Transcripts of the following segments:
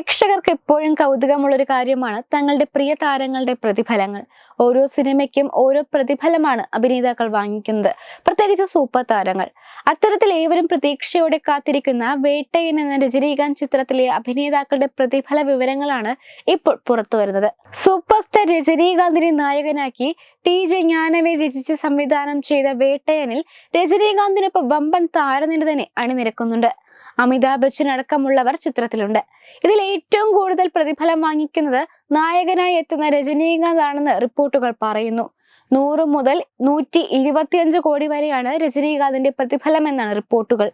പ്രേക്ഷകർക്ക് എപ്പോഴും കൗതുകമുള്ള ഒരു കാര്യമാണ് തങ്ങളുടെ പ്രിയ താരങ്ങളുടെ പ്രതിഫലങ്ങൾ. ഓരോ സിനിമയ്ക്കും ഓരോ പ്രതിഫലമാണ് അഭിനേതാക്കൾ വാങ്ങിക്കുന്നത്. പ്രത്യേകിച്ച് സൂപ്പർ താരങ്ങൾ. അത്തരത്തിൽ ഏവരും പ്രതീക്ഷയോടെ കാത്തിരിക്കുന്ന വേട്ടയൻ എന്ന രജനീകാന്ത് ചിത്രത്തിലെ അഭിനേതാക്കളുടെ പ്രതിഫല വിവരങ്ങളാണ് ഇപ്പോൾ പുറത്തു വരുന്നത്. സൂപ്പർ സ്റ്റാർ രജനീകാന്തിനെ നായകനാക്കി ടി ജെ ജ്ഞാനവേ രചിച്ച് സംവിധാനം ചെയ്ത വേട്ടയനിൽ രജനീകാന്തിനൊപ്പം വമ്പൻ താരനിര തന്നെ അണിനിരക്കുന്നുണ്ട്. അമിതാഭ് ബച്ചൻ അടക്കമുള്ളവർ ചിത്രത്തിലുണ്ട്. ഇതിൽ ഏറ്റവും കൂടുതൽ പ്രതിഫലം വാങ്ങിക്കുന്നത് നായകനായി എത്തുന്ന രജനീകാന്ത് ആണെന്ന് റിപ്പോർട്ടുകൾ പറയുന്നു. നൂറ് മുതൽ നൂറ്റി ഇരുപത്തിയഞ്ച് കോടി വരെയാണ് രജനീകാന്തിന്റെ പ്രതിഫലം എന്നാണ് റിപ്പോർട്ടുകൾ.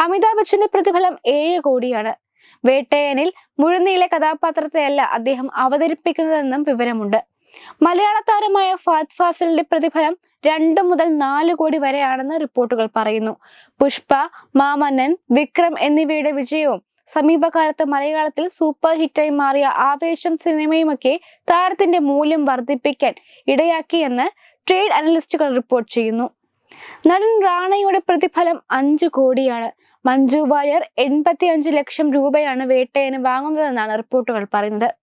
അമിതാഭ് ബച്ചന്റെ പ്രതിഫലം ഏഴ് കോടിയാണ്. വേട്ടയനിൽ മുഴുനീള കഥാപാത്രത്തെയല്ല അദ്ദേഹം അവതരിപ്പിക്കുന്നതെന്നും വിവരമുണ്ട്. മലയാള താരമായ ഫാത് ഫാസിലിന്റെ പ്രതിഫലം രണ്ട് മുതൽ നാല് കോടി വരെയാണെന്ന് റിപ്പോർട്ടുകൾ പറയുന്നു. പുഷ്പ മാമന്നൻ വിക്രം എന്നിവയുടെ വിജയവും സമീപകാലത്ത് മലയാളത്തിൽ സൂപ്പർ ഹിറ്റായി മാറിയ ആവേശം സിനിമയുമൊക്കെ താരത്തിന്റെ മൂല്യം വർദ്ധിപ്പിക്കാൻ ഇടയാക്കിയെന്ന് ട്രേഡ് അനലിസ്റ്റുകൾ റിപ്പോർട്ട് ചെയ്യുന്നു. നടൻ റാണയുടെ പ്രതിഫലം അഞ്ചു കോടിയാണ്. മഞ്ജു വാര്യർ എൺപത്തി ലക്ഷം രൂപയാണ് വേട്ടയന് വാങ്ങുന്നതെന്നാണ് റിപ്പോർട്ടുകൾ പറയുന്നത്.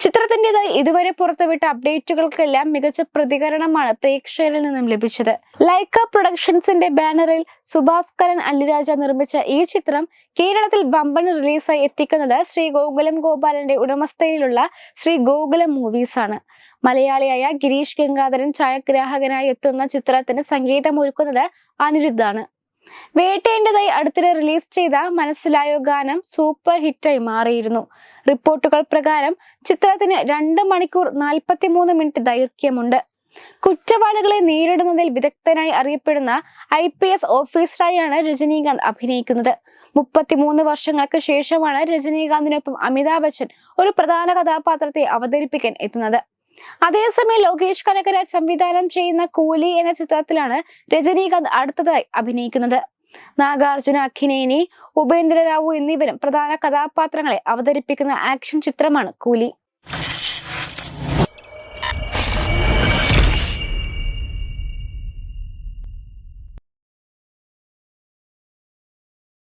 ചിത്രത്തിന്റെതായി ഇതുവരെ പുറത്തുവിട്ട അപ്ഡേറ്റുകൾക്കെല്ലാം മികച്ച പ്രതികരണമാണ് പ്രേക്ഷകരിൽ നിന്നും ലഭിച്ചത്. ലൈക്ക പ്രൊഡക്ഷൻസിന്റെ ബാനറിൽ സുഭാസ്കരൻ അല്ലിരാജ നിർമ്മിച്ച ഈ ചിത്രം കേരളത്തിൽ ബമ്പൻ റിലീസായി എത്തിക്കുന്നത് ശ്രീ ഗോകുലം ഗോപാലന്റെ ഉടമസ്ഥയിലുള്ള ശ്രീ ഗോകുലം മൂവീസ് ആണ് മലയാളിയായ ഗിരീഷ് ഗംഗാധരൻ ഛായാഗ്രാഹകനായി എത്തുന്ന ചിത്രത്തിന് സംഗീതമൊരുക്കുന്നത് അനിരുദ്ധാണ്. വേട്ടേണ്ടതായി അടുത്തിടെ റിലീസ് ചെയ്ത മനസ്സിലായോ ഗാനം സൂപ്പർ ഹിറ്റായി മാറിയിരുന്നു. റിപ്പോർട്ടുകൾ പ്രകാരം ചിത്രത്തിന് രണ്ട് മണിക്കൂർ നാൽപ്പത്തിമൂന്ന് മിനിറ്റ് ദൈർഘ്യമുണ്ട്. കുറ്റവാളികളെ നേരിടുന്നതിൽ വിദഗ്ധനായി അറിയപ്പെടുന്ന ഐ പി എസ് ഓഫീസറായാണ് രജനീകാന്ത് അഭിനയിക്കുന്നത്. മുപ്പത്തിമൂന്ന് വർഷങ്ങൾക്ക് ശേഷമാണ് രജനീകാന്തിനൊപ്പം അമിതാഭ് ബച്ചൻ ഒരു പ്രധാന കഥാപാത്രത്തെ അവതരിപ്പിക്കാൻ എത്തുന്നത്. അതേസമയം ലോകേഷ് കനകരാജ് സംവിധാനം ചെയ്യുന്ന കൂലി എന്ന ചിത്രത്തിലാണ് രജനീകാന്ത് അടുത്തതായി അഭിനയിക്കുന്നത്. നാഗാർജുന അഖിനേനി ഉപേന്ദ്ര റാവു എന്നിവരും പ്രധാന കഥാപാത്രങ്ങളെ അവതരിപ്പിക്കുന്ന ആക്ഷൻ ചിത്രമാണ് കൂലി.